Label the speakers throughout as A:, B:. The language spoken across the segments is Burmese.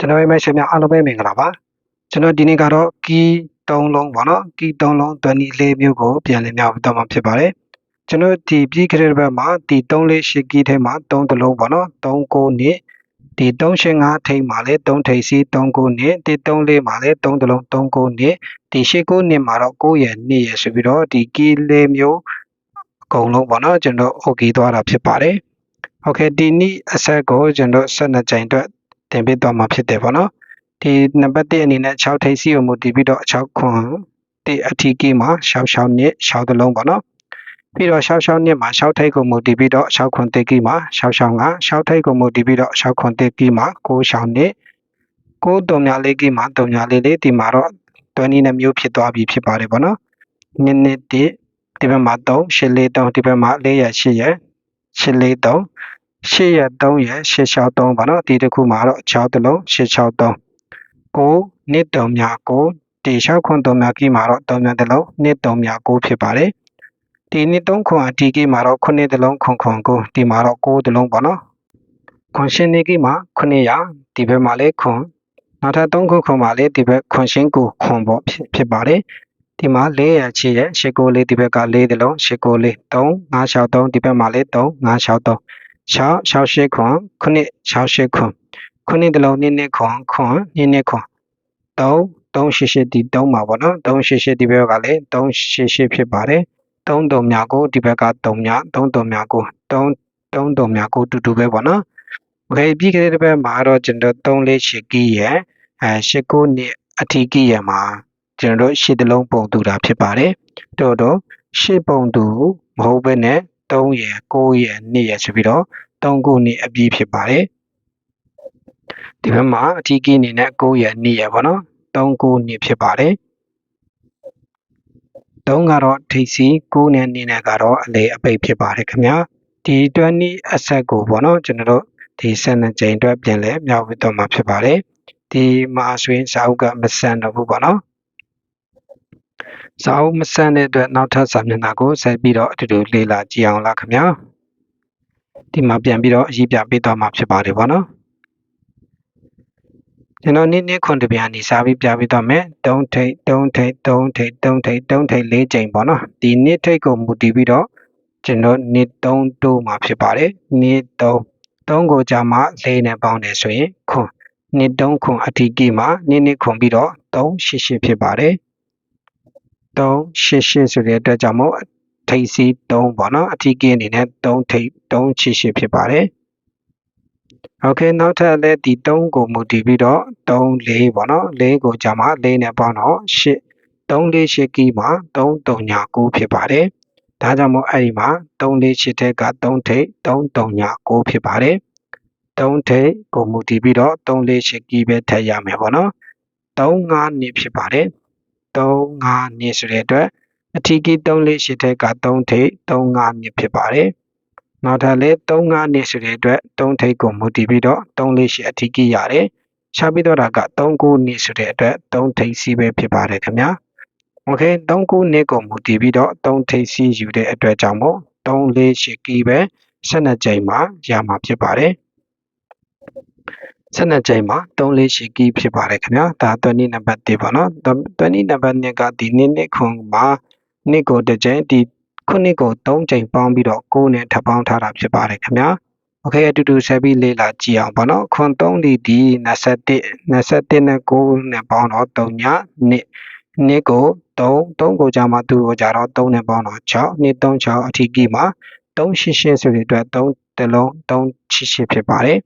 A: ကျွန်တော်ရဲ့မိတ်ဆွေများအားလုံးပဲမင်္ဂလာပါကျွန်တော်ဒီနေ့ကတော့ကီး၃လုံးပေါ့နော်ကီး၃လုံးတွန်နီလေးမျိုးကိုပြန်လည်မြောက်တော့မှာဖြစ်ပါတယ်ကျွန်တော်ဒီပြီးခရစ်ဘက်မှာဒီ3လေးရှိကီးထဲမှာ3တလုံးပေါ့နော်3ကိုနှစ်ဒီ385ထိပ်မှာလည်း3ထိပ်စီ3ကိုနှစ်ဒီ3လေးမှာလည်း3တလုံး3ကိုနှစ်ဒီရှိကိုနှစ်မှာတော့9ရဲ့2ရဲ့ဆိုပြီးတော့ဒီကီးလေးမျိုးအကုန်လုံးပေါ့နော်ကျွန်တော် okay သွားတာဖြစ်ပါတယ်โอเคဒီနေ့အဆက်ကိုကျွန်တော်12ကြိမ်အတွက် တင်ပေးသွားမှာဖြစ်တယ်ပေါ့နော်ဒီနံပါတ်1အနေနဲ့6ထိပ်စီကိုမူတည်ပြီးတော့6ခွန်ဒီအထီးကီမှာ6 6နှစ်6တလုံးပေါ့နော်ပြီးတော့6 6နှစ်မှာ6ထိပ်ကိုမူတည်ပြီးတော့6ခွန်တိတ်ကီမှာ6 6က6ထိပ်ကိုမူတည်ပြီးတော့6ခွန်တိတ်ကီမှာ9 6နှစ်9တုံညာလေးကီမှာတုံညာလေးလေးဒီမှာတော့တွန်းနီးနှမျိုးဖြစ်သွားပြီဖြစ်ပါတယ်ပေါ့နော်နှစ်နှစ်ဒီဒီဘက်မှာ3 8 4 3ဒီဘက်မှာ4ရ8ရ8 4 3 8ရက်3ရက်863ပါနော်ဒီတစ်ခုမှာတော့6တလုံး863 9နှစ်တုံမြ9ဒီ6ခွန်တုံမြကြီးမှာတော့တုံမြတလုံးနှစ်တုံမြ9ဖြစ်ပါတယ်ဒီနှစ်3ခွန်အတီကြီးမှာတော့9တလုံးခွန်ခွန်9ဒီမှာတော့9တလုံးပါနော်ခွန်ရှင်နေကြီးမှာ900ဒီဘက်မှာလည်းခွန်နောက်ထပ်3ခုခွန်မှာလည်းဒီဘက်ခွန်ရှင်ကိုခွန်ပေါ့ဖြစ်ပါတယ်ဒီမှာ400ချီရဲ့8ကိုလေးဒီဘက်က4တလုံး8ကိုလေး3 563ဒီဘက်မှာလည်း3 563 6 68ခွန်ခုနှစ်68ခွန်ခုနှစ်တလုံးနှစ်နှစ်ခွန်ခွန်နှစ်နှစ်ခွန်3 388ဒီ3ပါဗောနော်388ဒီဘက်ကလည်း388ဖြစ်ပါတယ်3တုံများကိုဒီဘက်က3များ3တုံများကို3 3တုံများကိုတူတူပဲဗောနော်โอเคပြီးခဲ့တဲ့ဘက်မှာတော့ကျွန်တော်3လေးရှစ်ကီးရဲ့အဲရှစ်ကိုနှစ်အထီးကီးရဲ့မှာကျွန်တော်တို့ရှစ်တလုံးပုံတူတာဖြစ်ပါတယ်တို့တော့ရှစ်ပုံတူမဟုတ်ဘဲနဲ့ 3ရယ်9ရယ်2ရယ်ဆိုပြီးတော့3ခုနှစ်အပြည့်ဖြစ်ပါတယ်ဒီဘက်မှာအထီးကြီးအနေနဲ့9ရယ်2ရယ်ပေါ့နော်3ခုနှစ်ဖြစ်ပါတယ်3ကတော့ထိပ်စီ9နဲ့2နဲ့ကတော့အလေအပိတ်ဖြစ်ပါတယ်ခင်ဗျာဒီ20အဆက်ကိုပေါ့နော်ကျွန်တော်တို့ဒီ12ကြိမ်အတွက်ပြန်လဲမြောက်ပြီးတော့မှာဖြစ်ပါတယ်ဒီမှာဆိုရင်စာအုပ်ကမဆန်တော့ဘူးပေါ့နော် စာအုပ်မဆန်တဲ့အတွက်နောက်ထပ်စာမျက်နှာကိုဆက်ပြီးတော့အတူတူလေ့လာကြည့်အောင်လားခင်ဗျာဒီမှာပြန်ပြီးတော့အရေးပြပေးသွားမှာဖြစ်ပါတယ်ဗောနော်ကျွန်တော်နေ့နေ့ခွန်တပြန်နေစားပြီးပြပေးသွားမယ်3ထိပ်3ထိပ်3ထိပ်3ထိပ်3ထိပ်4ချိန်ပေါ့နော်ဒီနေ့ထိပ်ကိုမူတည်ပြီးတော့ကျွန်တော်နေ့3တိုးမှာဖြစ်ပါတယ်နေ့3 3ကိုကြာမှ4နဲ့ပေါင်းတယ်ဆိုရင်ခွန်နေ့3ခွန်အထီးကြီးမှာနေ့နေ့ခွန်ပြီးတော့3 8 8ဖြစ်ပါတယ် 3 8 8ဆိုတဲ့အတွက်ကြောင့်မို့ထိပ်စီ3ပေါ့နော်အထီးကင်းအနေနဲ့3ထိပ်3 8 8ဖြစ်ပါတယ်โอเคနောက်ထပ်လည်းဒီ3ကိုမူတည်ပြီးတော့3 4ပေါ့နော်4ကိုကြာမှ4နဲ့ပေါင်းတော့8 3 4 8ကီးမှာ3 3ညာ9ဖြစ်ပါတယ်ဒါကြောင့်မို့အဲ့ဒီမှာ3 4 8ထက်က3ထိပ်3 3ညာ9ဖြစ်ပါတယ်3ထိပ်ကိုမူတည်ပြီးတော့3 4 8ကီးပဲထည့်ရမယ်ပေါ့နော်3 5နှစ်ဖြစ်ပါတယ် 3 5 2ဆိုတဲ့အတွက်အထီးကီး3လေးရှိတဲ့က3ထိပ်3 5 2ဖြစ်ပါတယ်။နောက်ထပ်လည်း3 5 2ဆိုတဲ့အတွက်3ထိပ်ကိုမူတည်ပြီးတော့3လေးရှိအထီးကီးရတယ်။ရှားပြီးတော့တာက3 9 2ဆိုတဲ့အတွက်3ထိပ်စီးပဲဖြစ်ပါတယ်ခင်ဗျာ။ Okay 3 9 2ကိုမူတည်ပြီးတော့3ထိပ်စီးယူတဲ့အတွက်ကြောင့်မို့3လေးရှိကီးပဲ12ကြိမ်မှာရမှာဖြစ်ပါတယ် 12ကြိမ်မှာ3 4 8ကီးဖြစ်ပါတယ်ခင်ဗျာဒါသွနီနံပါတ်1ပါနော်သွနီနံပါတ်2ကဒီနှစ်နှစ်ခွန်မှာနှစ်ကိုတစ်ကြိမ်ဒီခုနှစ်ကို3ကြိမ်ပေါင်းပြီးတော့9နဲ့ထပ်ပေါင်းထားတာဖြစ်ပါတယ်ခင်ဗျာโอเคအတူတူဆက်ပြီးလေ့လာကြည့်အောင်ပေါ့နော်ခွန်3ဒီဒီ21 21နဲ့9နဲ့ပေါင်းတော့3ညနှစ်နှစ်ကို3 3ကိုကြာမှသူ့ကိုကြာတော့3နဲ့ပေါင်းတော့6နှစ်3 6အထီးကြီးမှာ388ဆိုတဲ့အတွက်3တလုံး388ဖြစ်ပါတယ်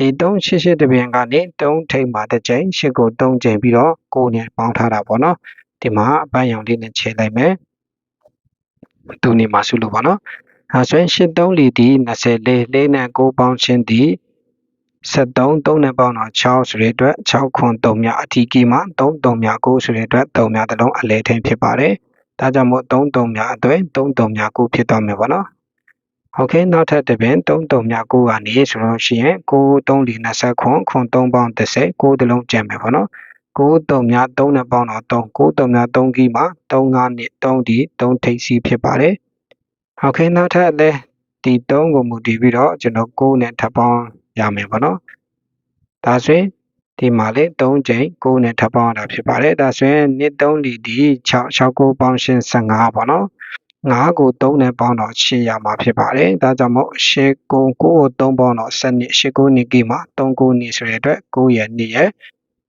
A: ဒီ388တပြန်ကနေ3ထိပ်မှာတစ်ကြိမ်8ကို3ကြိမ်ပြီးတော့9နဲ့ပေါင်းထားတာပေါ့နော်ဒီမှာအပန်းရောင်လေးနဲ့ခြေလိုက်မယ်သူနေမှာစုလို့ပါနော်အဲဆိုရင်83လီဒီ24လေးနဲ့9ပေါင်းချင်းဒီ73 3နဲ့ပေါင်းတော့6ဆိုတဲ့အတွက်6ခွန်3မြအထီးကြီးမှာ3 3မြ9ဆိုတဲ့အတွက်3မြတလုံးအလဲထင်းဖြစ်ပါတယ်ဒါကြောင့်မို့3 3မြအသွဲ3 3မြ9ဖြစ်သွားမယ်ပေါ့နော် โอเคနောက်ထပ်တစ်ပင်3 3မြ9ကနေဆိုလို့ရှိရင်9 3လီ20ခွန်ခွန်3ပေါင်း30 9တလုံးကျန်မယ်ပေါ့နော်9 3မြ3နဲ့ပေါင်းတော့3 9 3မြ3ကြီးမှာ3 5နှစ်3ဒီ3ထိပ်စီဖြစ်ပါတယ်โอเคနောက်ထပ်လည်းဒီ3ကိုမူတည်ပြီးတော့ကျွန်တော်9နဲ့ထပ်ပေါင်းရမယ်ပေါ့နော်ဒါဆိုရင် ဒီမှာလေ3ချိန်9နဲ့ထပ်ပေါင်းရတာဖြစ်ပါတယ်ဒါဆိုရင်နှစ်3လီဒီ6 6 9ပေါင်းရှင်း15ပေါ့နော် 9ကို3နဲ့ပေါင်းတော့6ရမှာဖြစ်ပါတယ်။ဒါကြောင့်မို့6ကို9ကို3ပေါင်းတော့7 8ကို2ကိမှာ3ကို2ဆိုတဲ့အတွက်9ရဲ့2ရဲ့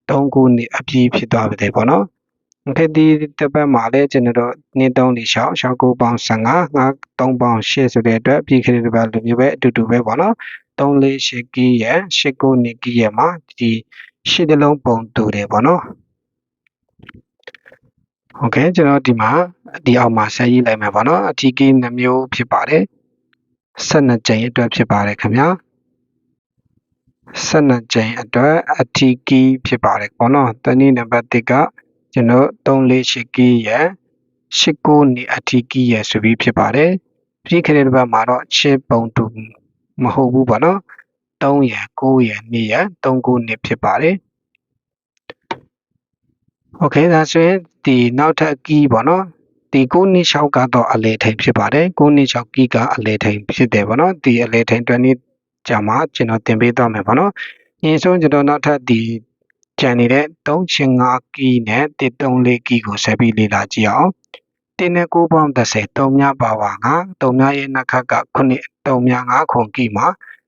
A: 3ကို2အပြည့်ဖြစ်သွားပါတယ်ပေါ့နော်။ခေဒီတပတ်မှာလည်းကျွန်တော်တို့နေ့3လေးရှောင်းရှောင်းကိုပေါင်း15 9 3ပေါင်း8ဆိုတဲ့အတွက်ပြည်ခရီးတပတ်လိုမျိုးပဲအတူတူပဲပေါ့နော်။3 4 8ကိရဲ့8ကို2ကိရဲ့မှာဒီ8တလုံးပုံတူတယ်ပေါ့နော်။ โอเคကျွန်တော်ဒီမှာဒီအောက်မှာဆက်ရေးလိုက်မယ်ပေါ့နော်အထီးကီးနှမျိုးဖြစ်ပါတယ်12ကြိမ်အတွက်ဖြစ်ပါတယ်ခင်ဗျာ12ကြိမ်အတွက်အထီးကီးဖြစ်ပါတယ်ပေါ့နော်တနည်းနံပါတ်1ကကျွန်တော်348ကီးရဲ့89နေအထီးကီးရဲ့ဆိုပြီးဖြစ်ပါတယ်ပြီးခဲ့တဲ့ဘက်မှာတော့ချစ်ပုံတူမဟုတ်ဘူးပေါ့နော်3ရယ်9ရယ်2ရယ်3 9နှစ်ဖြစ်ပါတယ် โอเคဒါဆိုရင်ဒီနောက်ထပ်ကီးပေါ့နော်ဒီ9နှစ်6ကတော့အလေထိန်ဖြစ်ပါတယ်9နှစ်6ကီးကအလေထိန်ဖြစ်တယ်ပေါ့နော်ဒီအလေထိန်20နှစ်ကြာမှကျွန်တော်သင်ပေးသွားမယ်ပေါ့နော်အရင်ဆုံးကျွန်တော်နောက်ထပ်ဒီကျန်နေတဲ့3.5ကီးနဲ့1.34ကီးကိုဆက်ပြီးလေ့လာကြည့်အောင်တင်းနဲ့9ပေါင်း30 3မြပါဝါက3မြရဲ့နှစ်ခတ်က9 3မြ5ခွန်ကီးမှာ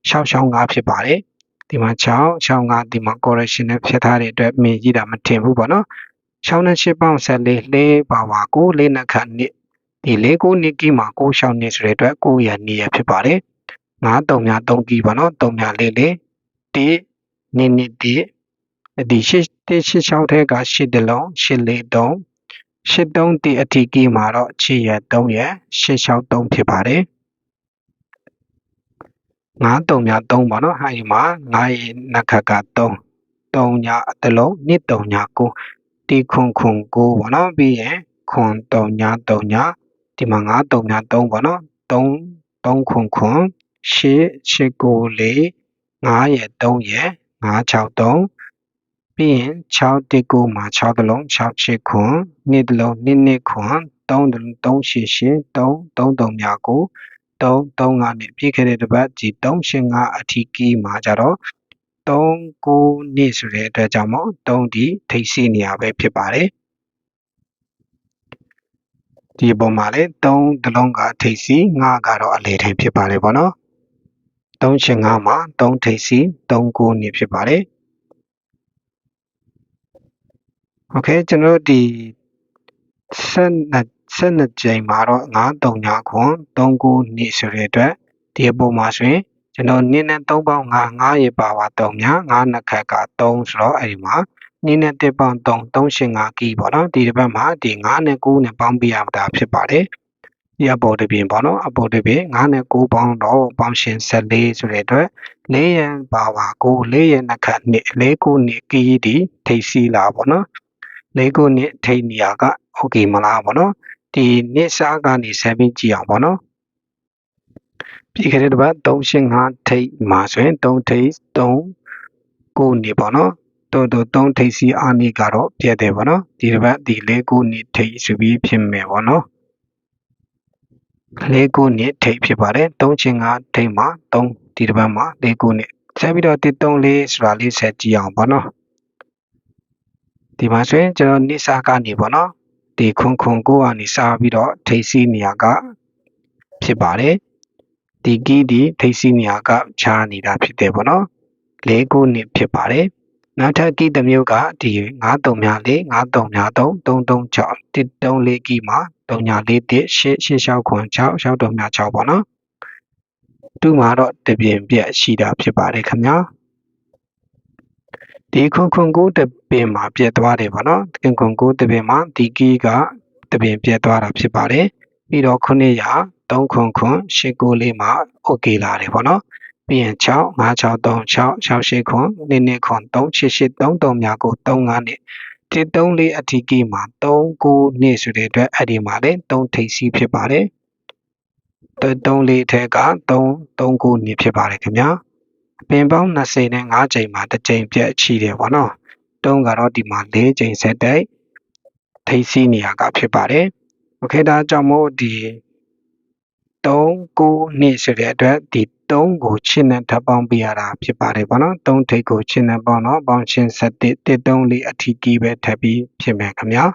A: 665ဖြစ်ပါတယ်ဒီမှာ6 65ဒီမှာ correction နဲ့ဖြတ်ထားတဲ့အတွက်မြင်ကြည့်တာမထင်ဘူးပေါ့နော် 6နဲ့8ပေါင်း14လေးပါဝါကိုလေးနှစ်ခတ်နှစ်ဒီလေးကိုနှစ်ကီးမှာ6ရှောင်းနှစ်ဆိုတဲ့အတွက်9ရ2ရဖြစ်ပါတယ်9 3မြ3ကီးပေါ့နော်3မြလေးလေး1နှစ်နှစ်1ဒီ8 1 8ရှောင်းထဲက8တလုံး8လေး3 83တီအထီကီမှာတော့6ရက်3ရက်863ဖြစ်ပါတယ်9 3ည3ပေါ့နော်ဟာဒီမှာ9ရက်နှစ်ခတ်က3 3ညအတလုံး2 3ည9 တီခွန်ခွန်9ပေါ့နော်ပြီးရင်ခွန်3ည3ညဒီမှာ9 3ည3ပေါ့နော်3 3ခွန်ခွန်8 8 9 4 9ရက်3ရက်9 6 3ပြီးရင်6တစ်ကိုမှာ6တလုံး6ချစ်ခွန်2တလုံး2နှစ်ခွန်3တလုံး3ရှစ်ရှစ်3 3 3မြကို3 3 5နဲ့ပြည့်ခဲ့တဲ့တစ်ပတ်ဒီ3ရှင်5အထီးကီးမှာကြတော့ 3 9နှစ်ဆိုတဲ့အတွက်ကြောင့်မို့3ဒီထိတ်စီနေရပဲဖြစ်ပါတယ်ဒီပုံမှာလေ3တလုံးကထိတ်စီ5ကတော့အလေထိန်ဖြစ်ပါတယ်ပေါ့နော်3ရှင်5မှာ3ထိတ်စီ3 9နှစ်ဖြစ်ပါတယ်โอเคကျွန်တော်ဒီ12 12ကြိမ်မှာတော့9 3ညခွန်39နှစ်ဆိုတဲ့အတွက်ဒီအပေါ်မှာဆိုရင် ကျွန်တော်နင်းနဲ့3ပေါင်း5 5ရေပါပါ3ည5နှစ်ခက်က3ဆိုတော့အဲ့ဒီမှာနင်းနဲ့1ပေါင်း3 385ကီပေါ့နော်ဒီတစ်ပတ်မှာဒီ9နဲ့9နဲ့ပေါင်းပြရတာဖြစ်ပါတယ်ဒီအပေါ်တစ်ပြင်ပေါ့နော်အပေါ်တစ်ပြင်9နဲ့9ပေါင်းတော့ပေါင်းရှင်14ဆိုတဲ့အတွက်4ရန်ပါပါ9 4ရန်နှစ်ခတ်နှစ်4 9နှစ်ကီဒီထိတ်စီလာပေါ့နော်၄ခုနှစ်ထိတ်နေရာကโอเคမလားပေါ့နော်ဒီနှစ်စားကနေဆက်ပြီးကြည့်အောင်ပေါ့နော် ပြီးခဲ့တဲ့တစ်ပတ်385ထိတ်မှာဆိုရင်3ထိတ်3ကိုနေပေါ့နော်တော်တော်3ထိတ်စီအာနေကတော့ပြည့်တယ်ပေါ့နော်ဒီတစ်ပတ်ဒီ၄ခုနှစ်ထိတ်ဆိုပြီးဖြစ်မယ်ပေါ့နော်၄ခုနှစ်ထိတ်ဖြစ်ပါတယ်385ထိတ်မှာ3ဒီတစ်ပတ်မှာ၄ခုနှစ်ဆက်ပြီးတော့134ဆိုတာလေးဆက်ကြည့်အောင်ပေါ့နော်ဒီမှာဆိုရင်ကျွန်တော်နိစာကနေပေါ့နော်ဒီခွန်ခွန်ကိုကနေစားပြီးတော့ထိတ်စီနေရာကဖြစ်ပါတယ် ဒီကီးဒီထိတ်စီနေရာကခြားနေတာဖြစ်တယ်ပေါ့နော်လေးခုနှစ်ဖြစ်ပါတယ်နောက်ထပ်ကီးတစ်မျိုးကဒီ93များ4 93များ3 336 134ကီးမှာ3ညာ4 1 8 8 6ခွန်6 6တုံများ6ပေါ့နော်သူ့မှာတော့တပြင်းပြက်ရှိတာဖြစ်ပါတယ်ခင်ဗျာဒီခွန်ခွန်ကိုတပင်မှာပြက်သွားတယ်ပေါ့နော်တခင်ခွန်ကိုတပင်မှာဒီကီးကတပင်ပြက်သွားတာဖြစ်ပါတယ်ပြီးတော့ခု နှစ်ရာ3ခွန်ခွန်8ကိုလေးမှာโอเคလာတယ်ပေါ့နော်ပြီးရင်6 5636 68ခွန်နည်းနည်းခွန်38833များကို35နဲ့134အထီးကီးမှာ39နှစ်ဆိုတဲ့အတွက်အဲ့ဒီမှာလည်း3ထိပ်စီးဖြစ်ပါတယ်34ထဲက3 39နှစ်ဖြစ်ပါတယ်ခင်ဗျာပင်ပေါင်း20နဲ့5ချိန်မှာတစ်ချိန်ပြတ်ချီတယ်ပေါ့နော်တုံးကတော့ဒီမှာ4ချိန်ဆက်တိုက်ထိပ်စီးနေရကဖြစ်ပါတယ်โอเคဒါကြောင့်မို့ဒီ 3 9 2ဆိုတဲ့အတွက်ဒီ3ကိုချင်းနဲ့ထပ်ပေါင်းပြရတာဖြစ်ပါတယ်ပေါ့နော်3ထိပ်ကိုချင်းနဲ့ပေါင်းတော့ပေါင်းချင်း7 1 3 4အထီးကြီးပဲထပ်ပြီးဖြစ်မယ်ခင်ဗျာ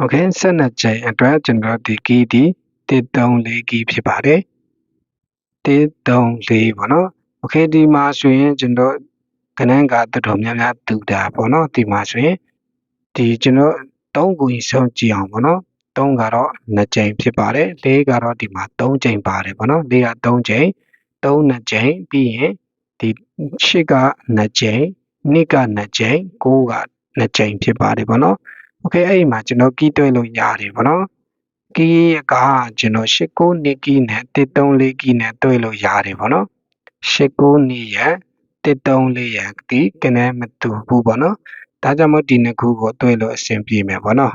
A: Okay ဆက်နှစ်ချိန်အတွက်ကျွန်တော်ဒီကြီးဒီ3 4ကြီးဖြစ်ပါတယ်3 4ပေါ့နော် Okay ဒီမှာဆိုရင်ကျွန်တော်ခဏကတော်တော်များများတူတာပေါ့နော်ဒီမှာဆိုရင်ဒီကျွန်တော်3ကိုရင်ဆုံးကြည့်အောင်ပေါ့နော် 3ကတော့2ကြိမ်ဖြစ်ပါတယ်4ကတော့ဒီမှာ3ကြိမ်ပါတယ်ပေါ့နော်4က3ကြိမ်3 2ကြိမ်ပြီးရင်ဒီ8က2ကြိမ်2က2ကြိမ်9က2ကြိမ်ဖြစ်ပါတယ်ပေါ့နော်โอเคအဲ့ဒီမှာကျွန်တော်ကီးတွဲလို့ရတယ်ပေါ့နော်ကီးကကျွန်တော်8 9နှစ်ကီးနဲ့134ကီးနဲ့တွဲလို့ရတယ်ပေါ့နော်8 9နှစ်ရ134ရဒီကနေမတူဘူးပေါ့နော်ဒါကြောင့်မို့ဒီနှစ်ခုကိုတွဲလို့အဆင်ပြေမယ်ပေါ့နော်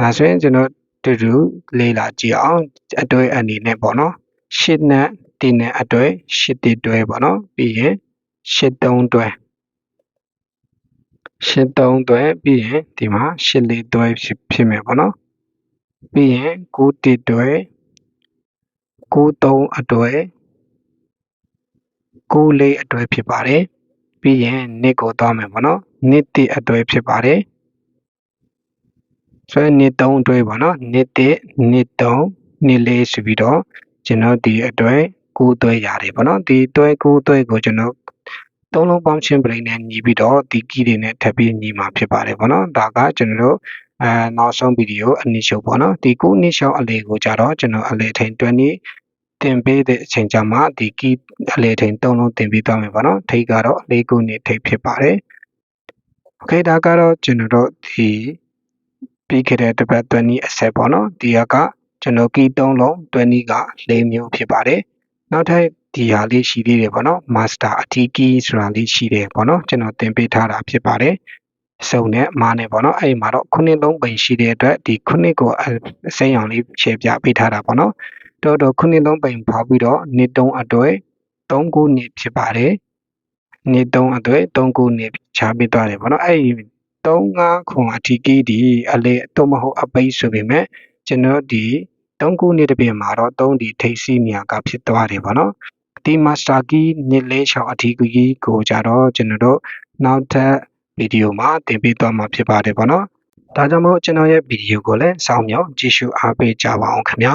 A: ဒါဆိုရင်ကျွန်တော်တူတူလေးလာကြည့်အောင်အတွဲအနေနဲ့ပေါ့နော်ရှစ်နဲ့ဒီနဲ့အတွဲရှစ်တိတွဲပေါ့နော်ပြီးရင်ရှစ်သုံးတွဲရှစ်သုံးတွဲပြီးရင်ဒီမှာရှစ်လေးတွဲဖြစ်ဖြစ်မယ်ပေါ့နော်ပြီးရင်ကိုတိတွဲကိုသုံးအတွဲကိုလေးအတွဲဖြစ်ပါတယ်ပြီးရင်နှစ်ကိုသွားမယ်ပေါ့နော်နှစ်တိအတွဲဖြစ်ပါတယ် ဆိုရင်နှစ်3အတွဲပေါ့နော်နှစ်1နှစ်3နှစ်4ဆိုပြီးတော့ကျွန်တော်ဒီအတွဲ9အတွဲရတယ်ပေါ့နော်ဒီအတွဲ9အတွဲကိုကျွန်တော်သုံးလုံးပေါင်းချင်းပရိနဲ့ညီပြီးတော့ဒီကီးတွေနဲ့ထပ်ပြီးညီမှာဖြစ်ပါတယ်ပေါ့နော်ဒါကကျွန်တော်တို့အဲနောက်ဆုံးဗီဒီယိုအနည်းချုပ်ပေါ့နော်ဒီ9နှစ်ရှောင်းအလေကိုကြတော့ကျွန်တော်အလေထိန်20တင်ပေးတဲ့အချိန်ကြမှာဒီကီးအလေထိန်3လုံးတင်ပေးသွားမယ်ပေါ့နော်ထိတ်ကတော့၄ခုနှစ်ထိတ်ဖြစ်ပါတယ်โอเคဒါကတော့ကျွန်တော်တို့ဒီ ပြီးခဲ့တဲ့တစ်ပတ်20အဆက်ပေါ့နော်ဒီကကျွန်တော်ကီး3လုံး20က၄မျိုးဖြစ်ပါတယ်နောက်ထပ်ဒီဟာလေးရှိသေးတယ်ပေါ့နော် master အထီးကီးဆိုတာလေးရှိတယ်ပေါ့နော်ကျွန်တော်သင်ပေးထားတာဖြစ်ပါတယ်စုံနဲ့မားနဲ့ပေါ့နော်အဲ့မှာတော့ခုနှစ်လုံးပိန်ရှိတဲ့အတွက်ဒီခုနှစ်ကိုအစိမ်းအောင်လေးခြေပြပေးထားတာပေါ့နော်တော့တော့ခုနှစ်လုံးပိန်ဖောက်ပြီးတော့နှစ်တုံးအတွက်3ခုနှစ်ဖြစ်ပါတယ်နှစ်3အတွက်3ခုနှစ်ချပေးသွားတယ်ပေါ့နော်အဲ့ 3-5ခွန်အထီးကီးဒီအလေတော့မဟုတ်အပိတ်ဆိုပေမဲ့ကျွန်တော်ဒီ3ခုနှစ်တပြင်မှာတော့3ဒီထိပ်စီးနေရာကဖြစ်သွားတယ်ပေါ့နော်ဒီ master key နှစ်လေးချောင်းအထီးကီးကိုကြတော့ကျွန်တော်တို့နောက်ထပ်ဗီဒီယိုမှာတင်ပြသွားမှာဖြစ်ပါတယ်ပေါ့နော်ဒါကြောင့်မို့ကျွန်တော်ရဲ့ဗီဒီယိုကိုလည်းစောင့်မျှော်ကြည့်ရှုအားပေးကြပါအောင်ခင်ဗျာ